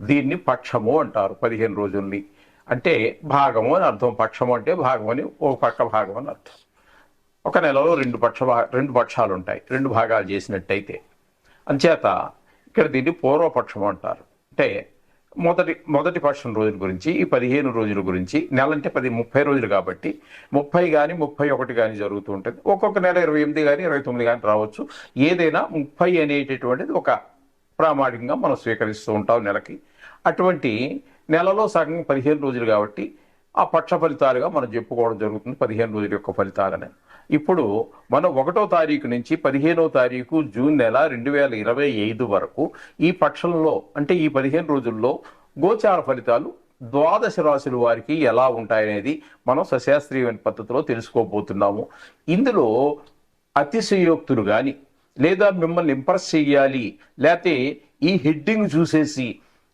దీన్ని పక్షము అంటారు పదిహేను రోజుల్ని. అంటే భాగము అని అర్థం పక్షము అంటే భాగం అని ఒక పక్క భాగం అని అర్థం. ఒక నెలలో రెండు పక్ష భా- రెండు పక్షాలు ఉంటాయి రెండు భాగాలు చేసినట్టయితే. అంచేత ఇక్కడ దీన్ని పూర్వపక్షం అంటారు. అంటే మొదటి మొదటి పక్షం రోజుల గురించి ఈ పదిహేను రోజుల గురించి నెల అంటే పది ముప్పై రోజులు కాబట్టి ముప్పై కానీ ముప్పై ఒకటి కానీ జరుగుతూ ఉంటుంది. ఒక్కొక్క నెల ఇరవై ఎనిమిది కానీ ఇరవై తొమ్మిది కానీ రావచ్చు. ఏదైనా ముప్పై అనేటటువంటిది ఒక ప్రామాణికంగా మనం స్వీకరిస్తూ ఉంటాం నెలకి. అటువంటి నెలలో సగం పదిహేను రోజులు కాబట్టి ఆ పక్ష ఫలితాలుగా మనం చెప్పుకోవడం జరుగుతుంది పదిహేను రోజుల యొక్క ఫలితాలని. ఇప్పుడు మనం ఒకటో తారీఖు నుంచి పదిహేనో తారీఖు జూన్ నెల రెండు వేల ఇరవై ఐదు వరకు ఈ పక్షంలో అంటే ఈ పదిహేను రోజుల్లో గోచార ఫలితాలు ద్వాదశ రాశుల వారికి ఎలా ఉంటాయనేది మనం సశాస్త్రీయమైన పద్ధతిలో తెలుసుకోబోతున్నాము. ఇందులో అతిశయోక్తులు కానీ లేదా మిమ్మల్ని ఇంప్రెస్ చేయాలి లేకపోతే ఈ హెడ్డింగ్ చూసేసి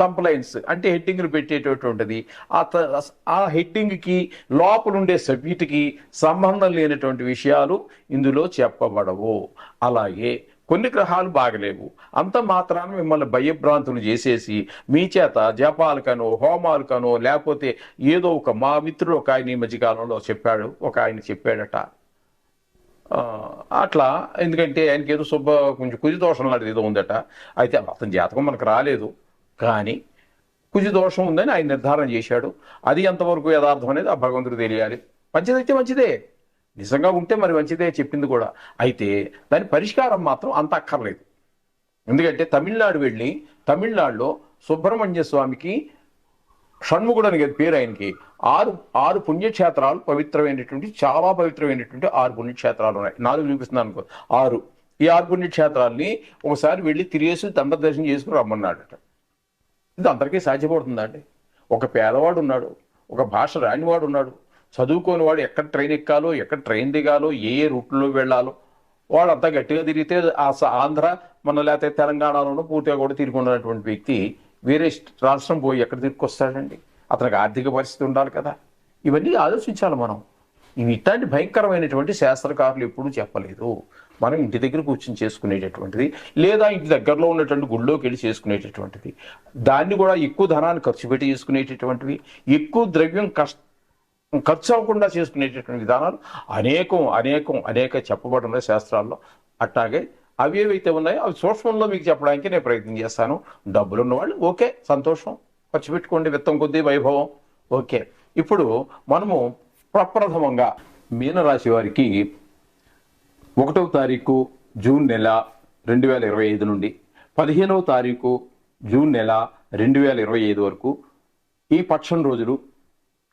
కంప్లైంట్స్ అంటే హెడ్డింగ్లు పెట్టేటటువంటిది ఆ ఆ హెడ్డింగ్కి లోపల ఉండే సబ్జెక్టుకి సంబంధం లేనటువంటి విషయాలు ఇందులో చెప్పబడవు. అలాగే కొన్ని గ్రహాలు బాగలేవు. అంత మాత్రాన మిమ్మల్ని భయభ్రాంతులు చేసేసి మీ చేత జపాలకనో హోమాలకనో లేకపోతే ఏదో ఒక మా మిత్రుడు ఒక ఆయన ఈ మధ్యకాలంలో చెప్పాడు ఒక ఆయన చెప్పాడట. అట్లా ఎందుకంటే ఆయనకి ఏదో శుభ కొంచెం కుజి దోషం లాంటిది ఏదో ఉందట. అయితే అతని జాతకం మనకు రాలేదు. కానీ కుజి దోషం ఉందని ఆయన నిర్ధారణ చేశాడు. అది ఎంతవరకు యథార్థం అనేది ఆ భగవంతుడు తెలియాలి. మంచిదైతే మంచిదే. నిజంగా ఉంటే మరి మంచిదే చెప్పింది కూడా. అయితే దాని పరిష్కారం మాత్రం అంత అక్కర్లేదు. ఎందుకంటే తమిళనాడు వెళ్ళి తమిళనాడులో సుబ్రహ్మణ్య స్వామికి షణ్ముఖుడు అని పేరు ఆయనకి. ఆరు ఆరు పుణ్యక్షేత్రాలు పవిత్రమైనటువంటి చాలా పవిత్రమైనటువంటి ఆరు పుణ్యక్షేత్రాలు ఉన్నాయి. నాలుగు చూపిస్తున్నాను అనుకో. ఆరు. ఈ ఆరు పుణ్యక్షేత్రాలని ఒకసారి వెళ్ళి తిరిగేసి దండ దర్శనం చేసుకుని రమ్మన్నాడట. ఇది అందరికీ సాధ్యపడుతుందా అండి? ఒక పేదవాడు ఉన్నాడు ఒక భాష రానివాడు ఉన్నాడు చదువుకోని వాడు ఎక్కడ ట్రైన్ ఎక్కాలో ఎక్కడ ట్రైన్ దిగాలో ఏ ఏ రూట్లో వెళ్ళాలో వాడు అంతా గట్టిగా తిరిగితే ఆ స- ఆంధ్ర మన లేకపోతే తెలంగాణలోనూ పూర్తిగా కూడా తిరిగి ఉన్నటువంటి వ్యక్తి వేరే రాష్ట్రం పోయి ఎక్కడ తిరిగి అతనికి ఆర్థిక పరిస్థితి ఉండాలి కదా. ఇవన్నీ ఆలోచించాలి మనం. ఇవి ఇట్లాంటి భయంకరమైనటువంటి శాస్త్రకారులు ఎప్పుడూ చెప్పలేదు. మనం ఇంటి దగ్గర కూర్చొని చేసుకునేటటువంటిది లేదా ఇంటి దగ్గరలో ఉన్నటువంటి గుళ్ళోకి వెళ్ళి చేసుకునేటటువంటిది. దాన్ని కూడా ఎక్కువ ధనాన్ని ఖర్చు పెట్టి చేసుకునేటటువంటివి ఎక్కువ ద్రవ్యం కష్ట ఖర్చు అవ్వకుండా చేసుకునేటటువంటి విధానాలు అనేకం అనేకం అనేక చెప్పబడిన శాస్త్రాల్లో. అట్లాగే అవి ఏవైతే ఉన్నాయో అవి సూక్ష్మంలో మీకు చెప్పడానికి నేను ప్రయత్నం చేస్తాను. డబ్బులు ఉన్నవాళ్ళు ఓకే సంతోషం. ఖర్చు పెట్టుకోండి విత్తం కొద్దీ వైభవం. ఓకే. ఇప్పుడు మనము ప్రప్రథమంగా మీనరాశి వారికి ఒకటవ తారీఖు జూన్ నెల రెండు వేల ఇరవై ఐదు నుండి పదిహేనవ తారీఖు జూన్ నెల రెండు వేల ఇరవై ఐదు వరకు ఈ పక్షం రోజులు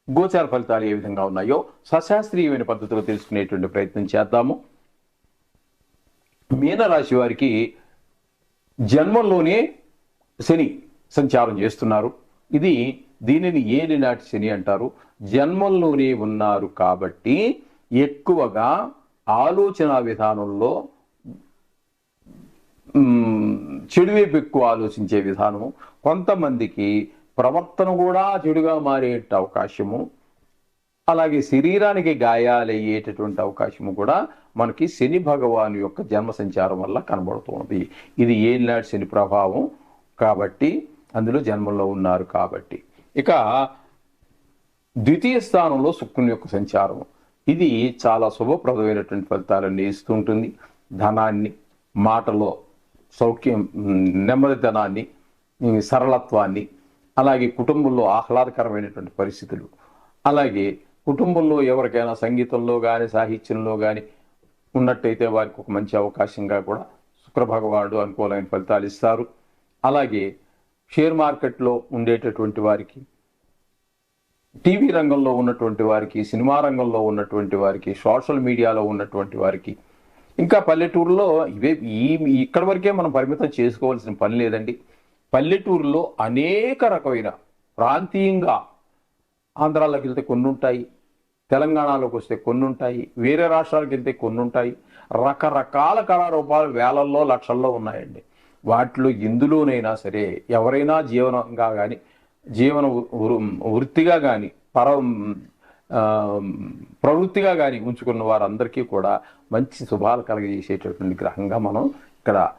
గోచార ఫలితాలు ఏ విధంగా ఉన్నాయో సశాస్త్రీయమైన పద్ధతిలో తెలుసుకునేటువంటి ప్రయత్నం చేద్దాము. మీనరాశి వారికి జన్మంలోనే శని సంచారం చేస్తున్నారు. ఇది దీనిని ఏలినాటి శని అంటారు. జన్మంలోనే ఉన్నారు కాబట్టి ఎక్కువగా ఆలోచన విధానంలో చెడువైపు ఎక్కువ ఆలోచించే విధానము కొంతమందికి ప్రవర్తన కూడా చెడుగా మారే అవకాశము. అలాగే శరీరానికి గాయాలయ్యేటటువంటి అవకాశము కూడా మనకి శని భగవాను యొక్క జన్మ సంచారం వల్ల కనబడుతుంది. ఇది ఏలినాటి శని ప్రభావం? కాబట్టి అందులో జన్మంలో ఉన్నారు కాబట్టి. ఇక ద్వితీయ స్థానంలో శుక్రుని యొక్క సంచారం. ఇది చాలా శుభప్రదమైనటువంటి ఫలితాలన్నీ ఇస్తూ ఉంటుంది ధనాన్ని మాటలో సౌఖ్యం నెమ్మది నెమ్మదితనాన్ని సరళత్వాన్ని అలాగే కుటుంబంలో ఆహ్లాదకరమైనటువంటి పరిస్థితులు అలాగే కుటుంబంలో ఎవరికైనా సంగీతంలో కానీ సాహిత్యంలో కానీ ఉన్నట్టయితే వారికి ఒక మంచి అవకాశంగా కూడా శుక్రభగవానుడు అనుకూలమైన ఫలితాలు ఇస్తారు. అలాగే షేర్ మార్కెట్లో ఉండేటటువంటి వారికి టీవీ రంగంలో ఉన్నటువంటి వారికి సినిమా రంగంలో ఉన్నటువంటి వారికి సోషల్ మీడియాలో ఉన్నటువంటి వారికి ఇంకా పల్లెటూరులో ఇవే ఈ ఇక్కడ వరకే మనం పరిమితం చేసుకోవాల్సిన పని లేదండి. పల్లెటూరులో అనేక రకమైన ప్రాంతీయంగా ఆంధ్రాలోకి వెళ్తే కొన్ని ఉంటాయి తెలంగాణలోకి వస్తే కొన్ని ఉంటాయి వేరే రాష్ట్రాలకు వెళ్తే కొన్ని ఉంటాయి రకరకాల కళారూపాలు వేలల్లో లక్షల్లో ఉన్నాయండి. వాటిలో ఎందులోనైనా సరే ఎవరైనా జీవనంగా కానీ జీవన వృత్తిగా కానీ పర ప్రవృత్తిగా కానీ ఉంచుకున్న వారందరికీ కూడా మంచి శుభాలు కలగజేసేటటువంటి గ్రహంగా మనం ఇక్కడ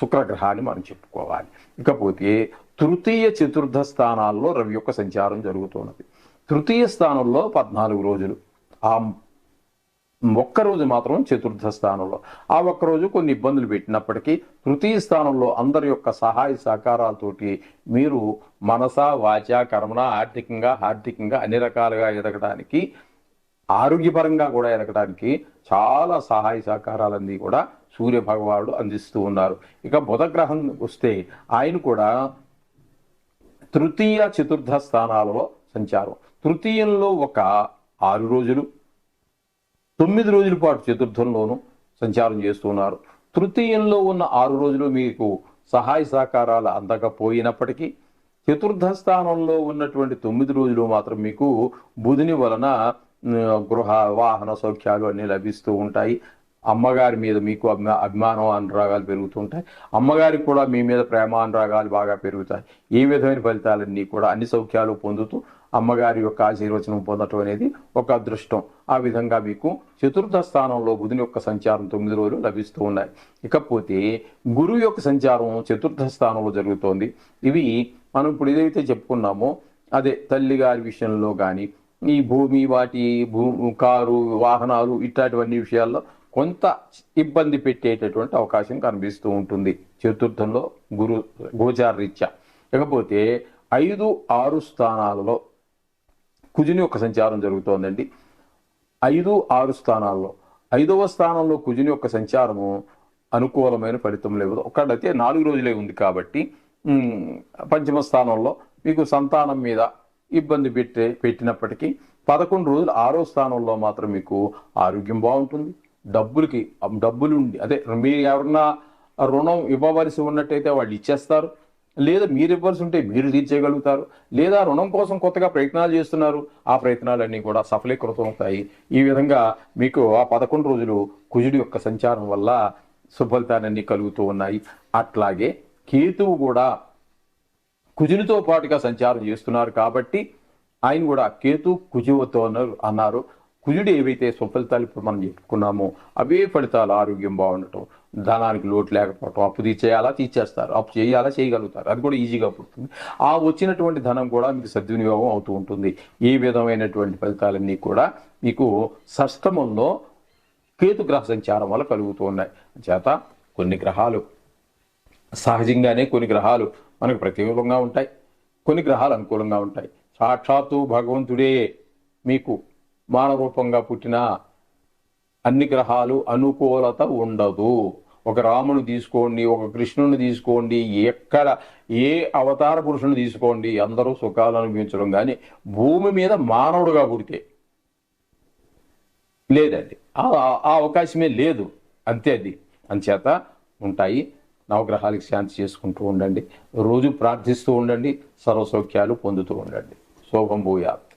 శుక్రగ్రహాన్ని మనం చెప్పుకోవాలి. ఇకపోతే తృతీయ చతుర్థ స్థానాల్లో రవి యొక్క సంచారం జరుగుతున్నది. తృతీయ స్థానంలో పద్నాలుగు రోజులు. ఆ ఒక్కరోజు మాత్రం చతుర్థ స్థానంలో. ఆ ఒక్కరోజు కొన్ని ఇబ్బందులు పెట్టినప్పటికీ తృతీయ స్థానంలో అందరి యొక్క సహాయ సహకారాలతోటి మీరు మనస వాచ కర్మన ఆర్థికంగా ఆర్థికంగా అన్ని రకాలుగా ఎదగడానికి ఆరోగ్యపరంగా కూడా ఎదగడానికి చాలా సహాయ సహకారాలన్నీ కూడా సూర్య భగవానుడు అందిస్తూ ఉన్నారు. ఇక బుధగ్రహం వస్తే ఆయన కూడా తృతీయ చతుర్థ స్థానాలలో సంచారం. తృతీయంలో ఒక ఆరు రోజులు తొమ్మిది రోజుల పాటు చతుర్థంలోనూ సంచారం చేస్తున్నారు తృతీయంలో ఉన్న ఆరు రోజులు మీకు సహాయ సహకారాలు అందకపోయినప్పటికీ చతుర్థ స్థానంలో ఉన్నటువంటి తొమ్మిది రోజులు మాత్రం మీకు బుధుని వలన గృహ వాహన సౌఖ్యాలు అన్నీ లభిస్తూ ఉంటాయి. అమ్మగారి మీద మీకు అభిమా అభిమానం అనురాగాలు పెరుగుతుంటాయి. అమ్మగారికి కూడా మీ మీద ప్రేమ అనురాగాలు బాగా పెరుగుతాయి. ఈ విధమైన ఫలితాలన్నీ కూడా అన్ని సౌఖ్యాలు పొందుతూ అమ్మగారి యొక్క ఆశీర్వచనం పొందటం అనేది ఒక అదృష్టం. ఆ విధంగా మీకు చతుర్థ స్థానంలో బుధుని యొక్క సంచారం తొమ్మిది రోజులు లభిస్తూ ఉన్నాయి. ఇకపోతే గురువు యొక్క సంచారం చతుర్థ స్థానంలో జరుగుతోంది. ఇవి మనం ఇప్పుడు ఏదైతే చెప్పుకున్నామో అదే తల్లి గారి విషయంలో కానీ ఈ భూమి వాటి భూ కారు వాహనాలు ఇట్లాంటివన్నీ విషయాల్లో కొంత ఇబ్బంది పెట్టేటటువంటి అవకాశం కనిపిస్తూ ఉంటుంది. చతుర్థంలో గురు గోచార రీత్యా ఇకపోతే ఐదు ఆరు స్థానాలలో కుజుని యొక్క సంచారం జరుగుతోందండి. ఐదు ఆరు స్థానాల్లో. ఐదవ స్థానంలో కుజుని యొక్క సంచారము అనుకూలమైన ఫలితం లేదు. ఒకటైతే నాలుగు రోజులే ఉంది కాబట్టి పంచమ స్థానంలో మీకు సంతానం మీద ఇబ్బంది పెట్టే పెట్టినప్పటికీ పదకొండు రోజులు ఆరో స్థానంలో మాత్రం మీకు ఆరోగ్యం బాగుంటుంది. డబ్బులకి డబ్బులు ఉండి అదే మీరు ఎవరన్నా రుణం ఇవ్వవలసి ఉన్నట్టయితే వాళ్ళు ఇచ్చేస్తారు. లేదా మీరు ఇవ్వాల్సి ఉంటే మీరు తీర్చేయగలుగుతారు. లేదా రుణం కోసం కొత్తగా ప్రయత్నాలు చేస్తున్నారు. ఆ ప్రయత్నాలన్నీ కూడా సఫలీకృతం అవుతాయి. ఈ విధంగా మీకు ఆ పదకొండు రోజులు కుజుడి యొక్క సంచారం వల్ల సుఫలితాలన్నీ కలుగుతూ ఉన్నాయి. అట్లాగే కేతువు కూడా కుజునితో పాటుగా సంచారం చేస్తున్నారు కాబట్టి ఆయన కూడా కేతు కుజువుతో అన్నారు అన్నారు. కుజుడు ఏవైతే సుఫలితాలు ఇప్పుడు మనం చెప్పుకున్నామో అవే ఫలితాలు ఆరోగ్యం బాగుండటం ధనానికి లోటు లేకపోవటం అప్పు తీర్చేయాలా తీర్చేస్తారు. అప్పు చేయాలా చేయగలుగుతారు. అది కూడా ఈజీగా పుడుతుంది. ఆ వచ్చినటువంటి ధనం కూడా మీకు సద్వినియోగం అవుతూ ఉంటుంది. ఈ విధమైనటువంటి ఫలితాలన్నీ కూడా మీకు సష్టమంలో కేతుగ్రహ సంచారం వల్ల కలుగుతూ ఉన్నాయి. చేత కొన్ని గ్రహాలు సహజంగానే కొన్ని గ్రహాలు మనకు ప్రతికూలంగా ఉంటాయి. కొన్ని గ్రహాలు అనుకూలంగా ఉంటాయి. సాక్షాత్తు భగవంతుడే మీకు మానవ రూపంగా పుట్టిన అన్ని గ్రహాలు అనుకూలత ఉండదు. ఒక రాముని తీసుకోండి ఒక కృష్ణుని తీసుకోండి ఎక్కడ ఏ అవతార పురుషుని తీసుకోండి అందరూ సుఖాలు అనుభవించడం. కానీ భూమి మీద మానవుడుగా పుడితే లేదండి. ఆ ఆ అవకాశమే లేదు. అంతే అది. అంచేత ఉంటాయి. నవగ్రహాలకు శాంతి చేసుకుంటూ ఉండండి. రోజు ప్రార్థిస్తూ ఉండండి. సర్వసౌఖ్యాలు పొందుతూ ఉండండి. శోభం భూయాలు